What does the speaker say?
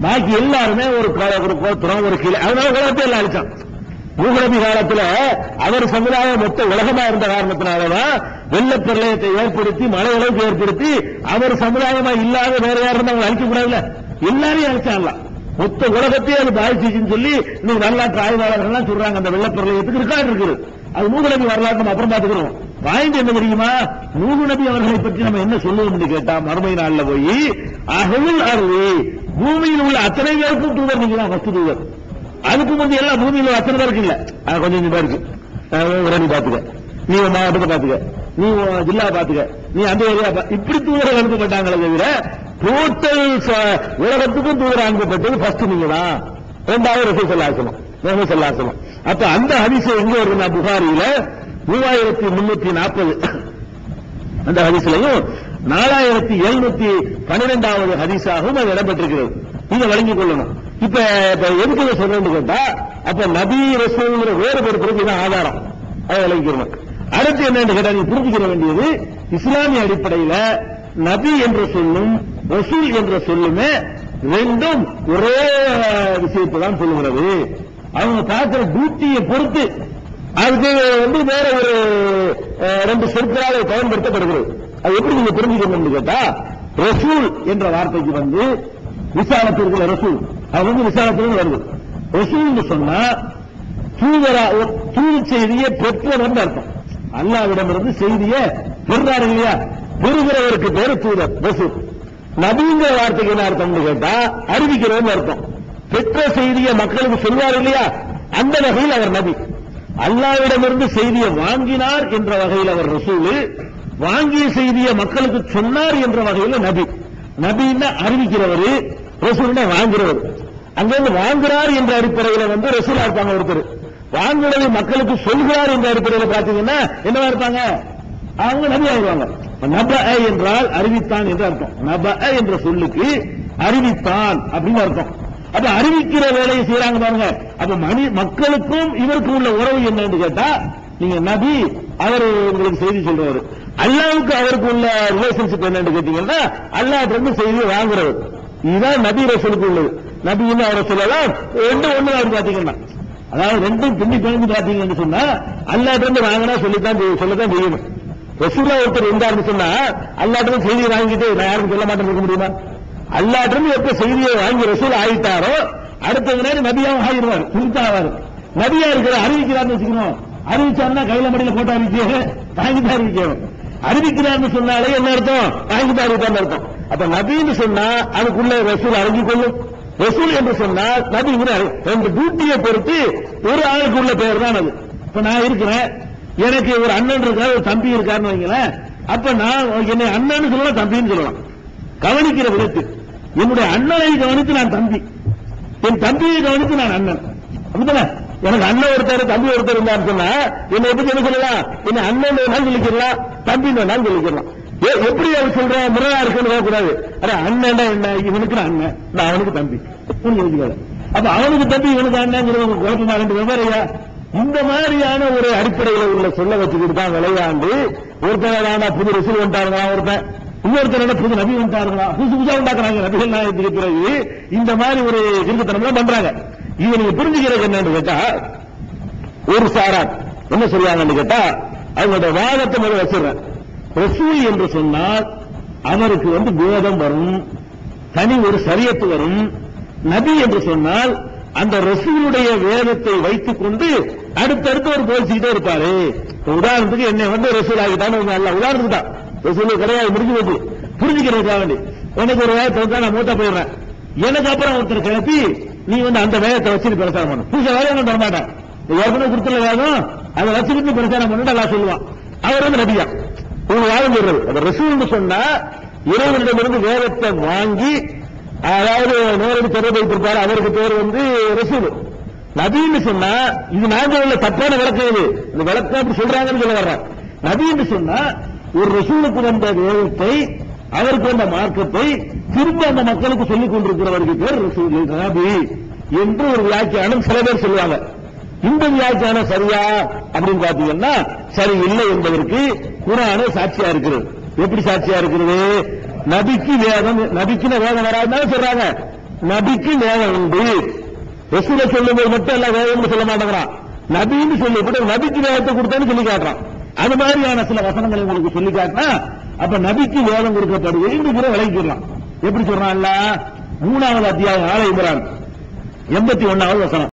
பாக்கி எல்லாருமே ஒரு கோ- ஒரு கோத்திரம் ஒரு அதனால உலகத்தை எல்லாம் அழிச்சான். பூகரபி காலத்துல அவர் சமுதாயம் மொத்த உலகமா இருந்த காரணத்தினாலதான் வெள்ள பிரளயத்தை ஏற்படுத்தி மழை உலகத்தை ஏற்படுத்தி அவர் சமுதாயமா இல்லாத வேற யாரும் அவங்க அழிக்க கூடாதுல்ல? எல்லாரையும் அழிச்சாங்களாம் மொத்த உலகத்தையே அது பாதிச்சுன்னு சொல்லி இன்னைக்கு வரலாற்று ஆய்வாளர்கள்லாம் சொல்றாங்க. அந்த வெள்ளப்பிரளயத்துக்கு ரெக்கார்டு இருக்குது. அது நூகு வரலாற்று நம்ம அப்புறம் பாத்துக்கிறோம் பாயிண்ட் என்ன தெரியுமா? நூகு நபி அவர்களை பற்றி நம்ம என்ன சொல்லுவோம்னு கேட்டா மறுமை நாள்ல போய் அகவில் அருள் பூமியில் உள்ள அத்தனை பேருக்கும் தூதர் நீங்க தான் ஃபர்ஸ்ட் தூதர் அதுக்கு முந்தைய எல்லாம் பூமியில அத்தனை பேருக்கு இல்ல. கொஞ்சம் கொஞ்சம் பேருக்கு அஹ் பாத்துக்க. நீ உன் மாவட்டத்தை பாத்துக்க. நீ ஜில்லா பாத்துக்க. நீ அந்த ஏரியா இப்படி தூதர்கள் அனுப்பப்பட்டாங்களே தவிர டோட்டல் உலகத்துக்கும் தூதர் அனுப்பப்பட்டது ஃபர்ஸ்ட் நீங்க தான். ரெண்டாவது ரசூ சொல்லாசனம் ரசூ சொல்லாசனம் அப்ப அந்த ஹரிசை எங்க வருதுன்னா புகாரியில மூவாயிரத்தி முன்னூத்தி நாற்பது. அந்த ஹரிசிலையும் நாலாயிரத்தி எழுநூத்தி பன்னிரெண்டாவது ஹதீஸாகவும் அது இடம்பெற்றிருக்கிறது. நீங்க வழங்கிக் கொள்ளணும். இப்ப இப்ப எதுக்கு இதை சொல்றேன்னு கேட்டா அப்ப நபி ரசூல்ங்கிற வேறுபடுத்துறதுக்கு இதான் ஆதாரம். அதை வழங்கிக்கணும் அடுத்து என்னன்னு கேட்டா நீங்க புரிஞ்சுக்கிற வேண்டியது இஸ்லாமிய அடிப்படையில நபி என்ற சொல்லும் ரசூல் என்ற சொல்லுமே ரெண்டும் ஒரே விஷயத்தை தான் சொல்லுகிறது. அவங்க பார்க்கிற டியூட்டியை பொறுத்து அதுக்கு வந்து வேற ஒரு ரெண்டு சொற்களால் பயன்படுத்தப்படுகிறது. அது எப்படி நீங்க புரிஞ்சுக்கணும்னு கேட்டா ரசூல் என்ற வார்த்தைக்கு வந்து விசாலத்திற்கு ரசூல். அது வந்து விசாலத்திற்கு வருது. ரசூல்னு சொன்னா தூதரா தூது செய்தியை பெற்றவர் அர்த்தம். அல்லாவிடமிருந்து செய்தியை பெறுறாரு இல்லையா? பெறுகிறவருக்கு பேரு தூதர் ரசூல். நபிங்கிற வார்த்தைக்கு என்ன அர்த்தம்னு கேட்டா அறிவிக்கிறவன் அர்த்தம். பெற்ற செய்தியை மக்களுக்கு சொல்வார் இல்லையா? அந்த வகையில் அவர் நபி. அல்லாவிடமிருந்து செய்தியை வாங்கினார் என்ற வகையில் அவர் ரசூலு. வாங்கிய செய்தியை மக்களுக்கு சொன்னார் என்ற வகையில் நபி. நபின்னு அறிவிக்கிறவர் ரசூலுடைய வாங்குறவர். அங்கிருந்து வாங்குறார் என்ற அடிப்படையில் வந்து ரசூலா இருப்பாங்க ஒருத்தர். வாங்குறதை மக்களுக்கு சொல்கிறார் என்ற அடிப்படையில் பாத்தீங்கன்னா என்னவா இருப்பாங்க? அவங்க நபி ஆயிடுவாங்க. நப என்றால் அறிவித்தான் என்று அர்த்தம். நப என்ற சொல்லுக்கு அறிவித்தான் அப்படின்னு அர்த்தம். அப்ப அறிவிக்கிற வேலையை செய்யறாங்க பாருங்க. அப்ப மணி மக்களுக்கும் இவருக்கும் உள்ள உறவு என்னன்னு கேட்டா நீங்க நபி அவர் உங்களுக்கு செய்தி சொல்றவர். அல்லாவுக்கு அவருக்கு உள்ள ரிலேஷன்ஷிப் என்னன்னு கேட்டீங்கன்னா அல்லாட்ட இருந்து செய்தியை வாங்குறவர் இதுதான் நபி ரசூலுக்கு உள்ளது. நபின்னு அவரை சொல்லலாம். ரெண்டும் ஒண்ணு அவர் பாத்தீங்கன்னா. அதாவது ரெண்டும் பின்னி பிணைஞ்சு பாத்தீங்கன்னு சொன்னா அல்லாட்ட இருந்து வாங்கினா சொல்லித்தான் சொல்லத்தான் செய்யணும் ரசூலா ஒருத்தர் இருந்தார்னு சொன்னா அல்லாட்டிருந்து செய்தியை வாங்கிட்டு நான் யாருக்கும் சொல்ல மாட்டேன்னு இருக்க முடியுமா? அல்லாட்டிருந்து எப்ப செய்தியை வாங்கி ரசூல் ஆயிட்டாரோ அடுத்த நேரம் நபியாவும் ஆகிடுவார் சுல்தான் ஆவார் நபியா இருக்கிற அறிவிக்கிறார்னு வச்சுக்கணும். அறிவிச்சாருன்னா கையில மடியில போட்டு அறிவிக்க வாங்கிட்டு அறிவிக்கணும். அறிவிக்கிறார்னு சொன்னாலே என்ன அர்த்தம்? வாங்கிட்டு அறிவித்தான்னு அர்த்தம். அப்ப நபின்னு சொன்னா அதுக்குள்ள ரசூல் அறிஞ்சு கொள்ளும் ரசூல் என்று சொன்னால் நபி ரெண்டு டியூட்டியை பொறுத்து ஒரு ஆளுக்கு உள்ள பெயர் தான் அது. இப்ப நான் இருக்கிறேன். எனக்கு ஒரு அண்ணன் இருக்காரு ஒரு தம்பி இருக்காருன்னு வைங்களேன். அப்ப நான் என்னை அண்ணன் சொல்லலாம் தம்பின்னு சொல்லலாம். கவனிக்கிற விதத்து. என்னுடைய அண்ணனை கவனித்து நான் தம்பி. என் தம்பியை கவனித்து நான் அண்ணன். அப்படிதானே எனக்கு அண்ணன் ஒருத்தர் தம்பி ஒருத்தர் இருந்தான்னு சொன்னா என்னை எப்படி என்ன சொல்லலாம்? என்ன அண்ணன் சொல்லிக்கலாம் தம்பின்னு வேணாலும் சொல்லிக்கலாம் ஏ, எப்படி அவர் சொல்ற? முறையா இருக்குன்னு கூடாது அட அண்ணன் என்ன? இவனுக்கு நான் அண்ணன். நான் அவனுக்கு தம்பி. சொல்லிக்கிறாரு அப்ப அவனுக்கு தம்பி இவனுக்கு அண்ணங்கிறது குழப்பமா ரெண்டு வெவ்வேறையா இந்த மாதிரியான ஒரு அடிப்படையில் உள்ள சொல்ல வச்சுக்கிட்டு தான் விளையாண்டு ஒருத்தர் புது ரிசல் வந்துட்டாருங்களா ஒருத்தன்? இன்னொருத்தர் என்ன புது நபி வந்துட்டாருங்களா? புதுசு புதுசா உண்டாக்குறாங்க நபிகள் நாயகத்துக்கு பிறகு. இந்த மாதிரி ஒரு கிருக்கத்தனம் பண்றாங்க. இது நீங்க புரிஞ்சுக்கிறது என்னன்னு கேட்டா ஒரு சாரார் என்ன சொல்லுவாங்கன்னு கேட்டா அவங்களோட வாதத்தை முதல்ல வச்சிடறேன். ரசூல் என்று சொன்னால் அவருக்கு வந்து வேதம் வரும் தனி ஒரு சரியத்து வரும். நபி என்று சொன்னால் அந்த ரசூலுடைய வேதத்தை வைத்துக் கொண்டு அடுத்தடுத்து ஒரு போதிச்சுக்கிட்டே இருப்பாரு. உதாரணத்துக்கு என்னை வந்து ரசூல் ஆகிட்டான்னு நல்ல உதாரணத்துக்கு தான். ரசூல் கிடையாது முடிஞ்சு போச்சு. புரிஞ்சுக்கிறதுக்காக வேண்டி எனக்கு ஒரு வேதத்தை வந்து நான் மூத்தா போயிடுறேன். எனக்கு அப்புறம் ஒருத்தர் கிளப்பி நீ வந்து அந்த வேதத்தை வச்சு பிரச்சாரம் பண்ணு. புதுசா வேலை நான் தரமாட்டேன். ஏற்கனவே கொடுத்துல வேதம் அதை வச்சுக்கிட்டு பிரச்சாரம் பண்ணிட்டு அல்லா சொல்லுவான். அவர் வந்து நபியா. உங்க வாதம் சொல்றது அந்த ரசூல்னு சொன்னா இறைவனிடமிருந்து வேதத்தை வாங்கி அதாவது நேரடி தொடர்பு வைத்திருப்பாரு அவருக்கு பேர் வந்து ரசூல். நபின்னு சொன்னா இது நான் சொல்ல தப்பான விளக்கம் இது. இந்த விளக்கம் அப்படி சொல்றாங்கன்னு சொல்ல வர்றேன். நபின்னு சொன்னா ஒரு ரசூலுக்கு வந்த வேதத்தை அவருக்கு வந்த மார்க்கத்தை திரும்ப அந்த மக்களுக்கு சொல்லிக் கொண்டிருக்கிறவருக்கு பேர் ரசூல் நபி என்று ஒரு வியாக்கியானம் சில பேர் சொல்லுவாங்க. இந்த வியாக்கியானம் சரியா? அப்படின்னு பாத்தீங்கன்னா சரி இல்லை என்பதற்கு குரானே சாட்சியா இருக்கிறது. எப்படி சாட்சியா இருக்கிறது? நபிக்கு வேதம் நபிக்குன வேதம் வராதுன்னு சொல்றாங்க. நபிக்கு வேதம் உண்டு. ரசூலை சொல்லும்போது மட்டும் எல்லாம் வேதம்னு சொல்ல மாட்டேங்கிறான். நபின்னு சொல்லி கூட நபிக்கு வேதத்தை கொடுத்தேன்னு சொல்லி காட்டுறான். அது மாதிரியான சில வசனங்களை உங்களுக்கு சொல்லி காட்டினா அப்ப நபிக்கு வேதம் கொடுக்கப்படுவதுங்கிற விளங்கிக்கலாம் எப்படி சொல்றான்ல? மூணாவது அத்தியாயம் ஆலை இம்ரான். எண்பத்தி ஒன்னாவது வசனம்.